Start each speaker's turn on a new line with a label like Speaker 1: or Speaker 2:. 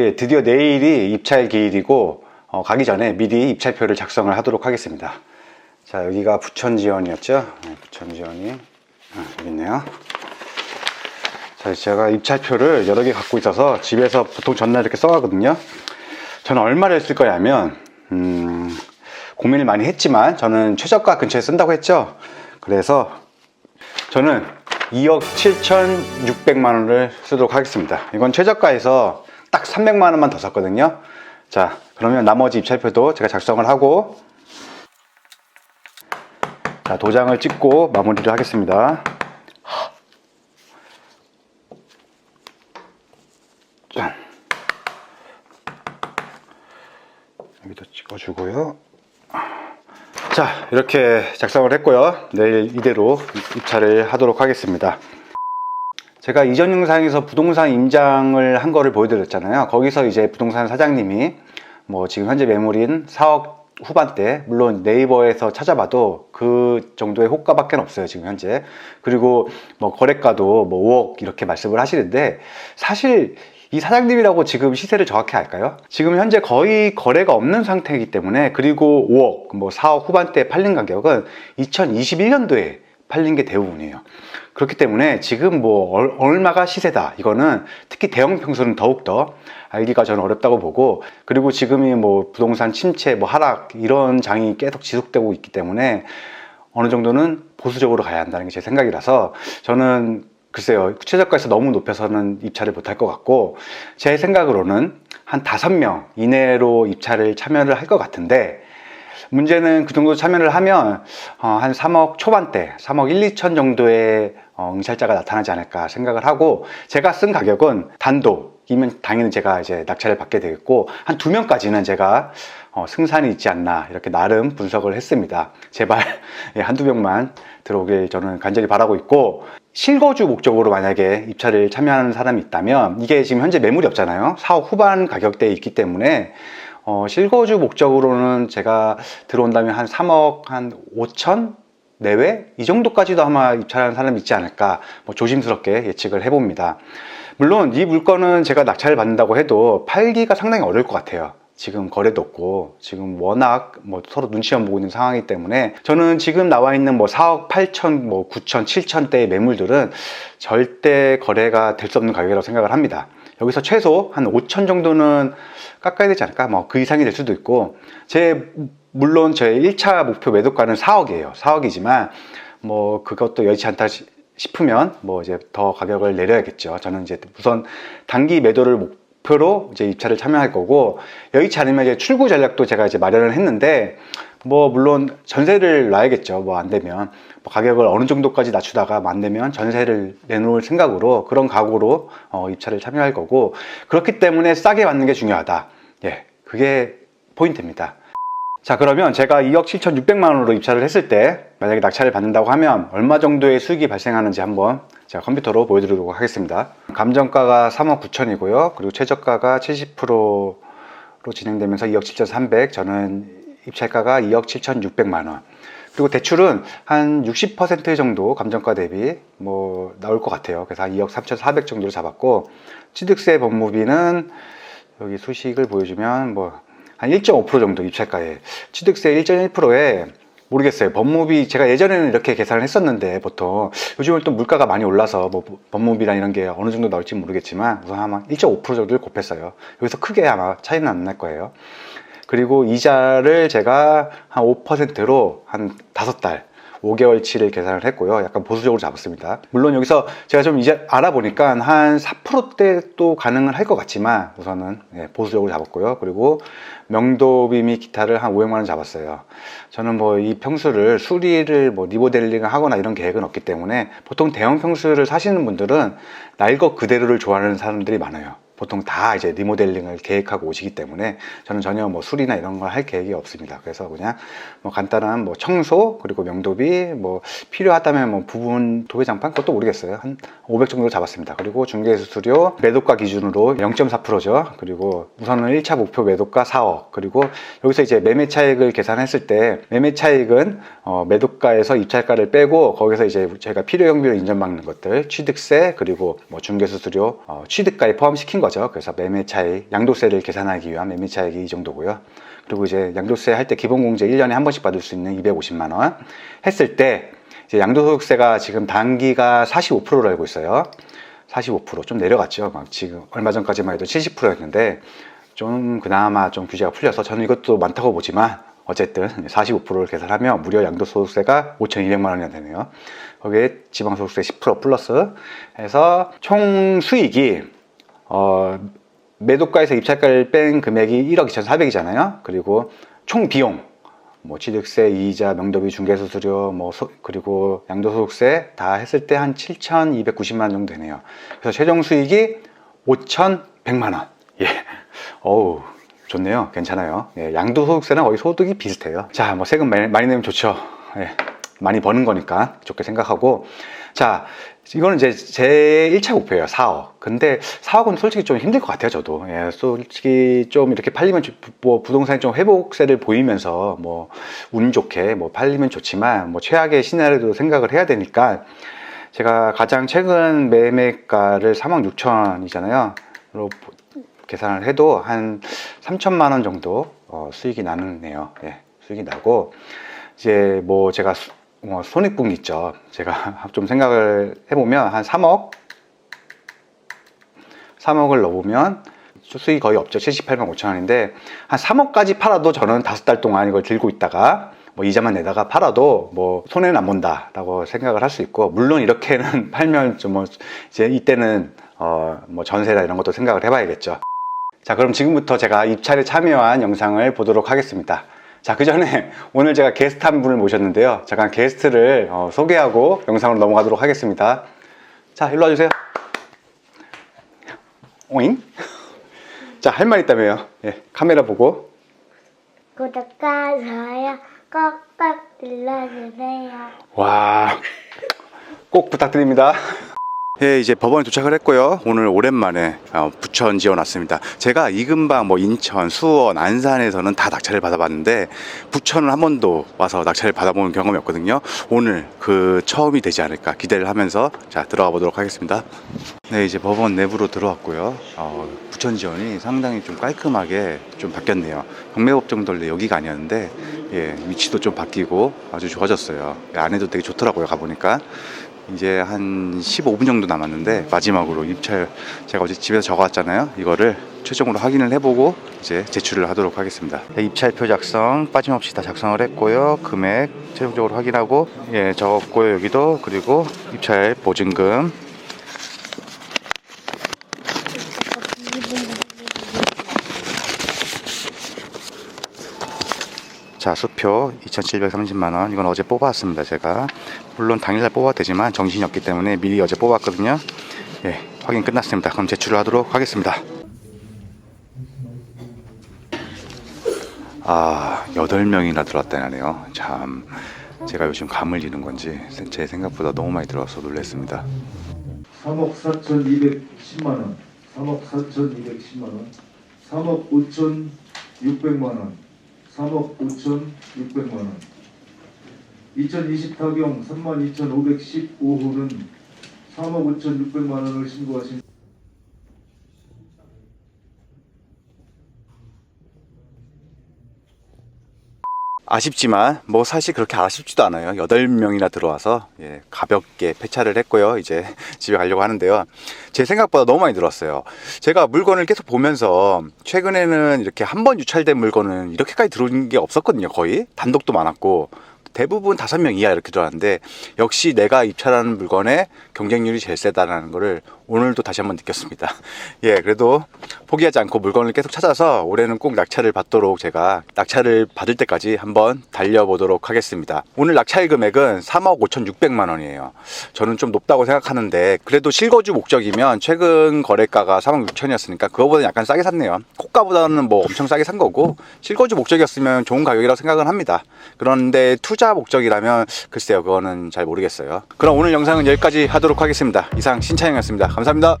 Speaker 1: 예, 드디어 내일이 입찰 기일이고 어, 가기 전에 미리 입찰표를 작성을 하도록 하겠습니다. 자, 여기가 부천 지원이었죠? 네, 부천 지원이 아, 여기 있네요. 자, 제가 입찰표를 여러 개 갖고 있어서 집에서 보통 전날 이렇게 써가거든요. 저는 얼마를 쓸 거냐면, 음, 고민을 많이 했지만, 저는 최저가 근처에 쓴다고 했죠. 그래서 저는 2억 7,600만 원을 쓰도록 하겠습니다. 이건 최저가에서 딱 300만 원만 더 샀거든요. 자, 그러면 나머지 입찰표도 제가 작성을 하고, 자, 도장을 찍고 마무리를 하겠습니다. 짠. 여기도 찍어주고요. 자, 이렇게 작성을 했고요. 내일 이대로 입찰을 하도록 하겠습니다. 제가 이전 영상에서 부동산 임장을 한 거를 보여드렸잖아요. 거기서 이제 부동산 사장님이 뭐 지금 현재 매물인 4억 후반대, 물론 네이버에서 찾아봐도 그 정도의 호가밖에 없어요, 지금 현재. 그리고 뭐 거래가도 뭐 5억 이렇게 말씀을 하시는데 사실 이 사장님이라고 지금 시세를 정확히 알까요? 지금 현재 거의 거래가 없는 상태이기 때문에 그리고 5억, 뭐 4억 후반대에 팔린 가격은 2021년도에 팔린 게 대부분이에요. 그렇기 때문에 지금 뭐 얼- 얼마가 시세다. 이거는 특히 대형 평수는 더욱더 알기가 저는 어렵다고 보고 그리고 지금이 뭐 부동산 침체 뭐 하락 이런 장이 계속 지속되고 있기 때문에 어느 정도는 보수적으로 가야 한다는 게 제 생각이라서 저는 글쎄요 최저가에서 너무 높여서는 입찰을 못할 것 같고 제 생각으로는 한 다섯 명 이내로 입찰을 참여를 할 것 같은데 문제는 그 정도 참여를 하면 어, 한 3억 초반대, 3억 1, 2천 정도의 어, 응찰자가 나타나지 않을까 생각을 하고 제가 쓴 가격은 단독이면 당연히 제가 이제 낙찰을 받게 되겠고 한 두 명까지는 제가 어, 승산이 있지 않나 이렇게 나름 분석을 했습니다. 제발 예, 한두 명만 들어오길 저는 간절히 바라고 있고 실거주 목적으로 만약에 입찰을 참여하는 사람이 있다면 이게 지금 현재 매물이 없잖아요. 4억 후반 가격대에 있기 때문에 어, 실거주 목적으로는 제가 들어온다면 한 3억 한 5천 내외 이 정도까지도 아마 입찰하는 사람이 있지 않을까 뭐 조심스럽게 예측을 해봅니다. 물론 이 물건은 제가 낙찰을 받는다고 해도 팔기가 상당히 어려울 것 같아요. 지금 거래도 없고 지금 워낙 뭐 서로 눈치만 보고 있는 상황이기 때문에 저는 지금 나와 있는 뭐 4억 8천 뭐 9천 7천 대의 매물들은 절대 거래가 될 수 없는 가격이라고 생각을 합니다. 여기서 최소 한 5천 정도는 깎아야 되지 않을까? 뭐 그 이상이 될 수도 있고 제 물론 제 1차 목표 매도가는 4억이에요. 4억이지만 뭐 그것도 여의치 않다 시- 싶으면 뭐 이제 더 가격을 내려야겠죠. 저는 이제 우선 단기 매도를 목표로 이제 입찰을 참여할 거고 여의치 않으면 이제 출구 전략도 제가 이제 마련을 했는데 뭐 물론 전세를 놔야겠죠. 뭐 안 되면 뭐 가격을 어느 정도까지 낮추다가 뭐 안 되면 전세를 내놓을 생각으로 그런 각오로 어, 입찰을 참여할 거고 그렇기 때문에 싸게 받는 게 중요하다. 예, 그게 포인트입니다. 자 그러면 제가 2억 7,600만 원으로 입찰을 했을 때 만약에 낙찰을 받는다고 하면 얼마 정도의 수익이 발생하는지 한번 제가 컴퓨터로 보여드리도록 하겠습니다. 감정가가 3억 9천이고요. 그리고 최저가가 70%로 진행되면서 2억 7,300. 저는 입찰가가 2억 7,600만 원. 그리고 대출은 한 60% 정도 감정가 대비 뭐 나올 것 같아요. 그래서 한 2억 3,400 정도로 잡았고 취득세 법무비는 여기 수식을 보여주면 뭐 한 1.5% 정도 입찰가에 취득세 1.1%에 모르겠어요. 법무비 제가 예전에는 이렇게 계산을 했었는데 보통 요즘은 또 물가가 많이 올라서 뭐 법무비랑 이런 게 어느 정도 나올지 모르겠지만 우선 아마 1.5% 정도를 곱했어요. 여기서 크게 아마 차이는 안 날 거예요. 그리고 이자를 제가 한 5%로 한 5달 5개월치를 계산을 했고요. 약간 보수적으로 잡았습니다. 물론 여기서 제가 좀 이제 알아보니까 한 4%대도 가능은 할것 같지만 우선은 예, 보수적으로 잡았고요. 그리고 명도비 및 기타를 한 500만 원 잡았어요. 저는 뭐 이 평수를 수리를 뭐 리모델링을 하거나 이런 계획은 없기 때문에 보통 대형 평수를 사시는 분들은 날 것 그대로를 좋아하는 사람들이 많아요. 보통 다 이제 리모델링을 계획하고 오시기 때문에 저는 전혀 뭐 수리나 이런 걸 할 계획이 없습니다. 그래서 그냥 뭐 간단한 뭐 청소 그리고 명도비 뭐 필요하다면 뭐 부분 도배 장판 그것도 모르겠어요. 한 500 정도 잡았습니다. 그리고 중개 수수료 매도가 기준으로 0.4%죠. 그리고 우선은 1차 목표 매도가 4억 그리고 여기서 이제 매매 차익을 계산했을 때 매매 차익은 어 매도가에서 입찰가를 빼고 거기서 이제 제가 필요 경비로 인정받는 것들 취득세 그리고 뭐 중개 수수료 어 취득가에 포함시킨 것 거죠. 그래서 매매 차익, 양도세를 계산하기 위한 매매 차익이 이 정도고요. 그리고 이제 양도세 할 때 기본공제 1년에 한 번씩 받을 수 있는 250만 원 했을 때 이제 양도소득세가 지금 단기가 45%로 알고 있어요. 45%좀 내려갔죠. 막 지금 얼마 전까지만 해도 70%였는데 좀 그나마 좀 규제가 풀려서 저는 이것도 많다고 보지만 어쨌든 45%를 계산하면 무려 양도소득세가 5,200만 원이나 되네요. 거기에 지방소득세 10% 플러스 해서 총 수익이 어, 매도가에서 입찰가를 뺀 금액이 1억 2,400이잖아요. 그리고 총 비용 뭐 취득세, 이자, 명도비, 중개수수료, 뭐 소- 그리고 양도소득세 다 했을 때 한 7,290만 원 정도 되네요. 그래서 최종 수익이 5,100만 원. 예. 어우, 좋네요. 괜찮아요. 예, 양도소득세는 거의 소득이 비슷해요. 자, 뭐 세금 많이, 많이 내면 좋죠. 예, 많이 버는 거니까 좋게 생각하고. 자, 이거는 이제 제 1차 목표예요. 4억. 근데 4억은 솔직히 좀 힘들 것 같아요. 저도. 예, 솔직히 좀 이렇게 팔리면 주- 뭐 부동산이 좀 회복세를 보이면서 뭐 운 좋게 뭐 팔리면 좋지만 뭐 최악의 시나리오도 생각을 해야 되니까 제가 가장 최근 매매가를 3억 6천이잖아요. 로 계산을 해도 한 3천만 원 정도 어, 수익이 나는네요. 예, 수익이 나고 이제 뭐 제가 수- 뭐 손익분 있죠. 제가 좀 생각을 해보면 한 3억 3억을 넣어보면 수익이 거의 없죠. 78만 5천 원인데 한 3억까지 팔아도 저는 다섯 달 동안 이걸 들고 있다가 뭐 이자만 내다가 팔아도 뭐 손해는 안 본다라고 생각을 할 수 있고 물론 이렇게는 팔면 좀 뭐 이제 이때는 어 뭐 전세나 이런 것도 생각을 해봐야겠죠. 자 그럼 지금부터 제가 입찰에 참여한 영상을 보도록 하겠습니다. 자, 그 전에 오늘 제가 게스트 한 분을 모셨는데요. 잠깐 게스트를 어, 소개하고 영상으로 넘어가도록 하겠습니다. 자, 일로 와주세요. 오잉? 자, 할 말 있다며요. 예, 카메라 보고.
Speaker 2: 구독과 좋아요 꼭꼭 눌러주세요.
Speaker 1: 와, 꼭 부탁드립니다. 예, 이제 법원에 도착을 했고요. 오늘 오랜만에 어, 부천 지원 왔습니다. 제가 이 근방 뭐 인천, 수원, 안산에서는 다 낙찰을 받아봤는데 부천은 한 번도 와서 낙찰을 받아본 경험이 없거든요. 오늘 그 처음이 되지 않을까 기대를 하면서 자 들어가 보도록 하겠습니다. 네, 이제 법원 내부로 들어왔고요. 어, 부천 지원이 상당히 좀 깔끔하게 좀 바뀌었네요. 경매법정들도 여기가 아니었는데 예, 위치도 좀 바뀌고 아주 좋아졌어요. 안에도 되게 좋더라고요. 가보니까. 이제 한 15분 정도 남았는데 마지막으로 입찰 제가 어제 집에서 적어왔잖아요. 이거를 최종으로 확인을 해보고 이제 제출을 하도록 하겠습니다. 네, 입찰표 작성 빠짐없이 다 작성을 했고요. 금액 최종적으로 확인하고 예 적었고요 여기도 그리고 입찰 보증금 자 수표 2,730만 원. 이건 어제 뽑았습니다 제가. 물론 당일날 뽑아도 되지만 정신이 없기 때문에 미리 어제 뽑았거든요. 예 확인 끝났습니다. 그럼 제출을 하도록 하겠습니다. 아 8명이나 들어왔다네요. 참 제가 요즘 감을 잃은 건지 제 생각보다 너무 많이 들어와서 놀랐습니다.
Speaker 3: 3억 4,210만 원, 3억 4,210만 원, 3억 5,600만 원, 3억 5,600만 원. 2020 타경 32,515호는 3억 5,600만 원을 신고하신
Speaker 1: 아쉽지만 뭐 사실 그렇게 아쉽지도 않아요. 8명이나 들어와서 예, 가볍게 폐차를 했고요. 이제 집에 가려고 하는데요. 제 생각보다 너무 많이 들어왔어요. 제가 물건을 계속 보면서 최근에는 이렇게 한 번 유찰된 물건은 이렇게까지 들어온 게 없었거든요. 거의 단독도 많았고 대부분 다섯 명 이하 이렇게 들어왔는데 역시 내가 입찰하는 물건의 경쟁률이 제일 세다라는 거를 오늘도 다시 한번 느꼈습니다. 예, 그래도 포기하지 않고 물건을 계속 찾아서 올해는 꼭 낙찰을 받도록 제가 낙찰을 받을 때까지 한번 달려보도록 하겠습니다. 오늘 낙찰 금액은 3억 5,600만 원이에요. 저는 좀 높다고 생각하는데 그래도 실거주 목적이면 최근 거래가가 3억 6천이었으니까 그거보다 약간 싸게 샀네요. 코가보다는 뭐 엄청 싸게 산 거고 실거주 목적이었으면 좋은 가격이라고 생각은 합니다. 그런데 투자 목적이라면 글쎄요 그거는 잘 모르겠어요. 그럼 오늘 영상은 여기까지 하도록 하겠습니다. 이상 신차영이었습니다. 감사합니다.